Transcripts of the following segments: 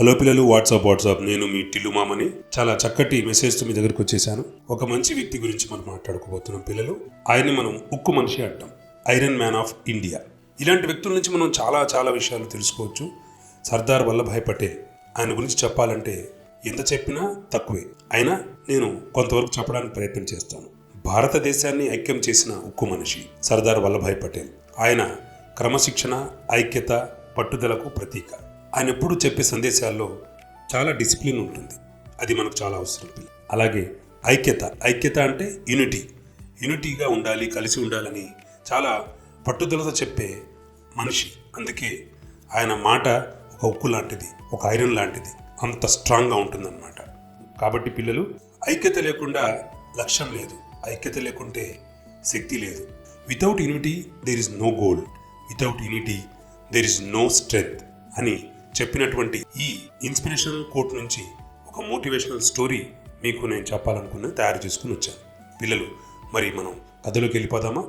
Hello పిల్లలు WhatsApp WhatsApp. నేను మీ టిల్లు మామని. చాలా చక్కటి మెసేజ్తో మీ దగ్గరికి వచ్చేసాను. ఒక మంచి వ్యక్తి గురించి మనం మాట్లాడుకోబోతున్నాం పిల్లలు. ఆయన్ని మనం ఉక్కు మనిషి అంటాం. ఐరన్ మ్యాన్ ఆఫ్ ఇండియా ఇలాంటి వ్యక్తుల నుంచి మనం చాలా చాలా విషయాలు తెలుసుకోవచ్చు. సర్దార్ వల్లభాయ్ పటేల్ ఆయన గురించి చెప్పాలంటే ఎంత చెప్పినా తక్కువే. అయినా నేను కొంతవరకు చెప్పడానికి ప్రయత్నం చేస్తాను. భారతదేశాన్ని ఐక్యం చేసిన ఉక్కు మనిషి సర్దార్ వల్లభాయ్ పటేల్. ఆయన క్రమశిక్షణ ఐక్యత పట్టుదలకు ప్రతీక. ఆయన ఎప్పుడు చెప్పే సందేశాల్లో చాలా డిసిప్లిన్ ఉంటుంది. అది మనకు చాలా అవసరం. అలాగే ఐక్యత. ఐక్యత అంటే యూనిటీ. యూనిటీగా ఉండాలి కలిసి ఉండాలని చాలా పట్టుదలతో చెప్పే మనిషి. అందుకే ఆయన మాట ఒక ఉక్కు లాంటిది ఒక ఐరన్ లాంటిది. అంత స్ట్రాంగ్గా ఉంటుందన్నమాట. కాబట్టి పిల్లలు ఐక్యత లేకుండా లక్ష్యం లేదు. ఐక్యత లేకుంటే శక్తి లేదు. Without unity there is no goal without unity there is no strength అని చెప్పినటువంటి ఈ ఇన్స్పిరేషనల్ కోట్ నుంచి ఒక మోటివేషనల్ స్టోరీ మీకు నేను చెప్పాలనుకున్న తయారు చేసుకుని వచ్చాను. పిల్లలు మరి మనం కథలోకి వెళ్ళిపోదామా?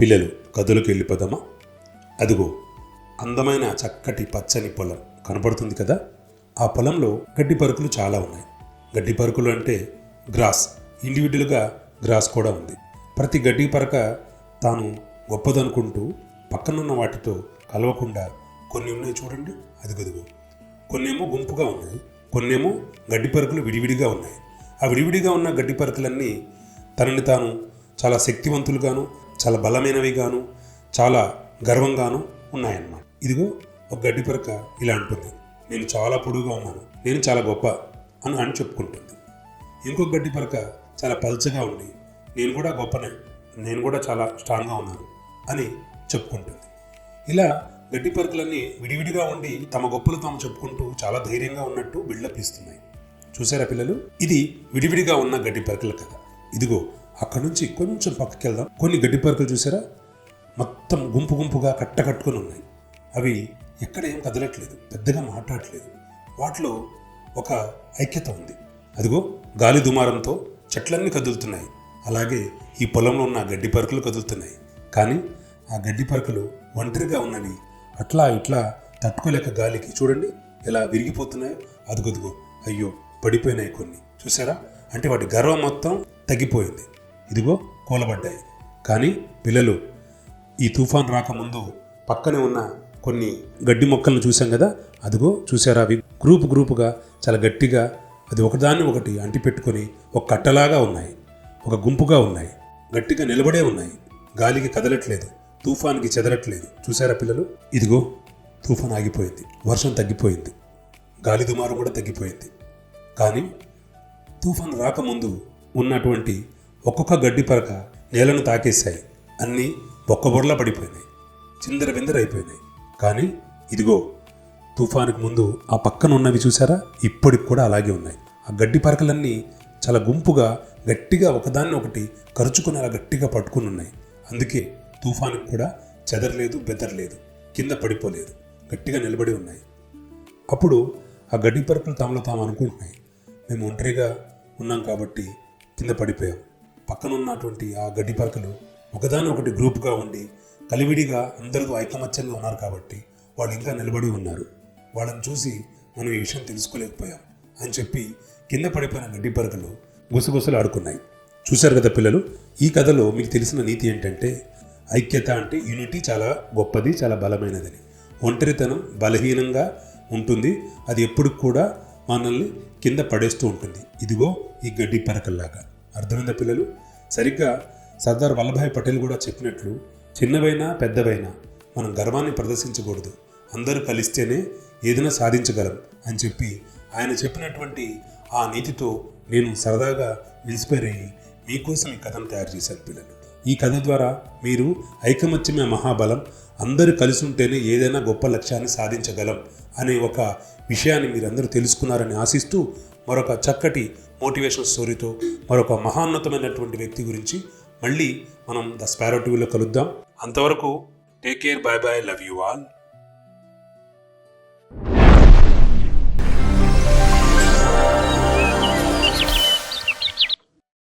పిల్లలు కథలోకి వెళ్ళిపోదామా? అదిగో అందమైన చక్కటి పచ్చని పొలం కనపడుతుంది కదా? ఆ పొలంలో గడ్డి పరుకులు చాలా ఉన్నాయి. గడ్డి పరుకులు అంటే గ్రాస్ ఇండివిజువల్గా గ్రాస్ కూడా ఉంది. ప్రతి గడ్డి పరక తాను గొప్పదనుకుంటూ పక్కనున్న వాటితో కలవకుండా కొన్ని ఉన్నాయి చూడండి. అదిగదిగో. కొన్నేమో గుంపుగా ఉన్నాయి. కొన్నేమో గడ్డి పరుకులు విడివిడిగా ఉన్నాయి. ఆ విడివిడిగా ఉన్న గడ్డి పరుకులన్నీ తనని తాను చాలా శక్తివంతులుగాను చాలా బలమైనవిగాను చాలా గర్వంగాను ఉన్నాయన్నమాట. ఇదిగో ఒక గడ్డి పరక ఇలా అంటుంది. నేను చాలా పొడుగుగా ఉన్నాను. నేను చాలా గొప్ప అని అని చెప్పుకుంటుంది. ఇంకొక గడ్డి పరక చాలా పల్చగా ఉంది. నేను కూడా గొప్పనే. నేను కూడా చాలా స్ట్రాంగ్గా ఉన్నాను అని చెప్పుకుంటుంది. ఇలా గడ్డి పరుకులన్నీ విడివిడిగా ఉండి తమ గొప్పలు తాము చెప్పుకుంటూ చాలా ధైర్యంగా ఉన్నట్టు బిల్డప్ ఇస్తున్నాయి. చూసారా పిల్లలు? ఇది విడివిడిగా ఉన్న గడ్డి పరకల కథ. ఇదిగో అక్కడ నుంచి కొంచెం పక్కకి వెళ్దాం. కొన్ని గడ్డి పరకలు చూసారా మొత్తం గుంపు గుంపుగా కట్టకట్టుకొని ఉన్నాయి. అవి ఎక్కడ ఏం కదలట్లేదు పెద్దగా మాట్లాడట్లేదు. వాటిలో ఒక ఐక్యత ఉంది. అదిగో గాలి దుమారంతో చెట్లన్నీ కదులుతున్నాయి. అలాగే ఈ పొలంలో ఉన్న గడ్డి పరుకులు కదులుతున్నాయి. కానీ ఆ గడ్డి పరుకులు ఒంటరిగా ఉన్నవి. అట్లా ఇట్లా తట్టుకోలేక గాలికి చూడండి ఎలా విరిగిపోతున్నాయో. అదుగదుగో అయ్యో పడిపోయినాయి కొన్ని. చూసారా అంటే వాటి గర్వం మొత్తం తగ్గిపోయింది. ఇదిగో కూలబడ్డాయి. కానీ పిల్లలు ఈ తుఫాన్ రాకముందు పక్కనే ఉన్న కొన్ని గడ్డి మొక్కలను చూసాం కదా? అదిగో చూసారా అవి గ్రూప్ గ్రూపుగా చాలా గట్టిగా అది ఒకదాన్ని ఒకటి అంటిపెట్టుకొని ఒక కట్టలాగా ఉన్నాయి. ఒక గుంపుగా ఉన్నాయి. గట్టిగా నిలబడే ఉన్నాయి. గాలికి కదలట్లేదు. తుఫాన్కి చెదరట్లేదు. చూసారా పిల్లలు? ఇదిగో తుఫాన్ ఆగిపోయింది. వర్షం తగ్గిపోయింది. గాలి దుమారు కూడా తగ్గిపోయింది. కానీ తుఫాన్ రాకముందు ఉన్నటువంటి ఒక్కొక్క గడ్డి పరక నేలను తాకేశాయి. అన్నీ బొక్కబొరలా పడిపోయినాయి. చిందర బిందర అయిపోయినాయి. కానీ ఇదిగో తుఫానుకు ముందు ఆ పక్కన ఉన్నవి చూసారా ఇప్పటికి కూడా అలాగే ఉన్నాయి. ఆ గడ్డి పరకలన్నీ చాలా గుంపుగా గట్టిగా ఒకదాన్ని ఒకటి కరుచుకుని అలా గట్టిగా పట్టుకుని ఉన్నాయి. అందుకే తుఫానుకు కూడా చెదరలేదు బెదరలేదు కింద పడిపోలేదు గట్టిగా నిలబడి ఉన్నాయి. అప్పుడు ఆ గడ్డి పరుపులు తమలో తాము అనుకుంటున్నాయి. మేము ఒంటరిగా ఉన్నాం కాబట్టి కింద పడిపోయాం. పక్కన ఉన్నటువంటి ఆ గడ్డి పరకలు ఒకదాని ఒకటి గ్రూప్గా ఉండి కలివిడిగా అందరూ ఐకమత్యంగా ఉన్నారు కాబట్టి వాళ్ళు ఇంకా నిలబడి ఉన్నారు. వాళ్ళని చూసి మనం ఈ విషయం తెలుసుకోలేకపోయాం. అని చెప్పి కింద పడిపోయిన గడ్డి పరకలు గుసగుసలు ఆడుకున్నాయి చూశారు కదా పిల్లలు ఈ కథలో మీకు తెలిసిన నీతి ఏంటంటే ఐక్యత అంటే యూనిటీ చాలా గొప్పది చాలా బలమైనదని. ఒంటరితనం బలహీనంగా ఉంటుంది. అది ఎప్పుడు కూడా మనల్ని కింద పడేస్తూ ఉంటుంది. ఇదిగో ఈ గడ్డి పరకల్లాగా. అర్థమైందా పిల్లలు? సరిగ్గా సర్దార్ వల్లభాయ్ పటేల్ కూడా చెప్పినట్లు చిన్నవైనా పెద్దవైనా మనం గర్వాన్ని ప్రదర్శించకూడదు. అందరూ కలిస్తేనే ఏదైనా సాధించగలం అని చెప్పి ఆయన చెప్పినటువంటి ఆ నీతితో నేను సరదాగా ఇన్స్పైర్ అయ్యి మీకోసం ఈ కథను తయారు చేశాను పిల్లలు. ఈ కథ ద్వారా మీరు ఐకమత్యమే మహాబలం అందరూ కలిసి ఉంటేనే ఏదైనా గొప్ప లక్ష్యాన్ని సాధించగలం అనే ఒక విషయాన్ని మీరందరూ తెలుసుకున్నారని ఆశిస్తూ మరొక చక్కటి మోటివేషన్ స్టోరీతో మరొక మహాన్నతమైనటువంటి వ్యక్తి గురించి మళ్ళీ మనం ద స్పారో టీవీలో కలుద్దాం. అంతవరకు take care bye bye love you all.